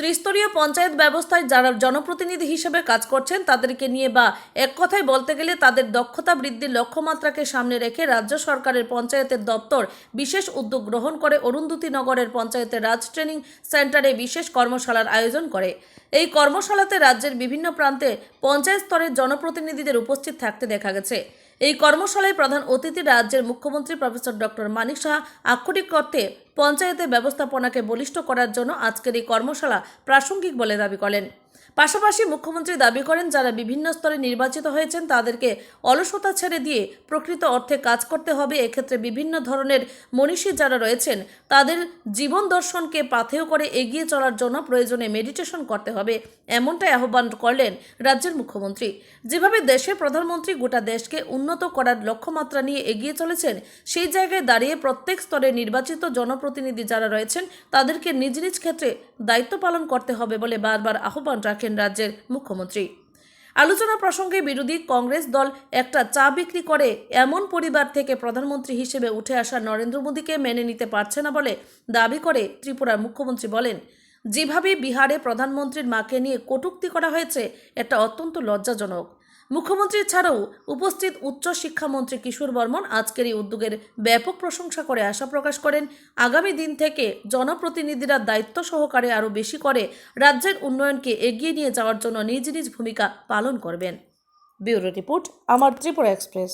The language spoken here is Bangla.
ত্রিস্তরীয় পঞ্চায়েত ব্যবস্থায় যারা জনপ্রতিনিধি হিসেবে কাজ করছেন, তাদেরকে নিয়ে বা এক কথায় বলতে গেলে তাদের দক্ষতা বৃদ্ধির লক্ষ্যমাত্রাকে সামনে রেখে রাজ্য সরকারের পঞ্চায়েতের দপ্তর বিশেষ উদ্যোগ গ্রহণ করে অরুন্ধতী নগরের পঞ্চায়েতের রাজ ট্রেনিং সেন্টারে বিশেষ কর্মশালার আয়োজন করে। এই কর্মশালাতে রাজ্যের বিভিন্ন প্রান্তে পঞ্চায়েত স্তরের জনপ্রতিনিধিদের উপস্থিত থাকতে দেখা গেছে। এই কর্মশালায় প্রধান অতিথি রাজ্যের মুখ্যমন্ত্রী প্রফেসর ডক্টর মানিক সাহা আক্ষরিক অর্থে পঞ্চায়েতের ব্যবস্থাপনাকে বলিষ্ঠ করার জন্য আজকের এই কর্মশালা প্রাসঙ্গিক বলে দাবি করেন। পাশাপাশি মুখ্যমন্ত্রী দাবি করেন, যারা বিভিন্ন স্তরে নির্বাচিত হয়েছেন, তাদেরকে অলসতা ছেড়ে দিয়ে প্রকৃত অর্থে কাজ করতে হবে। এক্ষেত্রে বিভিন্ন ধরনের মনীষী যারা রয়েছেন, তাদের জীবন দর্শনকে পাথেয় করে এগিয়ে চলার জন্য প্রয়োজনে মেডিটেশন করতে হবে। এমনটাই আহ্বান করলেন রাজ্যের মুখ্যমন্ত্রী। যেভাবে দেশের প্রধানমন্ত্রী গোটা দেশকে উন্নত করার লক্ষ্যমাত্রা নিয়ে এগিয়ে চলেছেন, সেই জায়গায় দাঁড়িয়ে প্রত্যেক স্তরে নির্বাচিত জনপ্রতিনিধি যারা রয়েছেন, তাদেরকে নিজ নিজ ক্ষেত্রে দায়িত্ব পালন করতে হবে বলে বারবার আহ্বান রাখেন রাজ্যের মুখ্যমন্ত্রী। আলোচনা প্রসঙ্গে বিরোধী কংগ্রেস দল একটা চা বিক্রি করে এমন পরিবার থেকে প্রধানমন্ত্রী হিসেবে উঠে আসা নরেন্দ্র মোদীকে মেনে নিতে পারছে না বলে দাবি করে ত্রিপুরার মুখ্যমন্ত্রী বলেন, যেভাবে বিহারে প্রধানমন্ত্রীর মাকে নিয়ে কটুক্তি করা হয়েছে, এটা অত্যন্ত লজ্জাজনক। মুখ্যমন্ত্রী ছাড়াও উপস্থিত উচ্চ শিক্ষামন্ত্রী কিশোর বর্মন আজকের এই উদ্যোগের ব্যাপক প্রশংসা করে আশা প্রকাশ করেন। আগামী দিন থেকে জনপ্রতিনিধিরা দায়িত্ব সহকারে আরও বেশি করে রাজ্যের উন্নয়নকে এগিয়ে নিয়ে যাওয়ার জন্য নিজ নিজ ভূমিকা পালন করবেন। ব্যুরো রিপোর্ট, আমার ত্রিপুরা এক্সপ্রেস।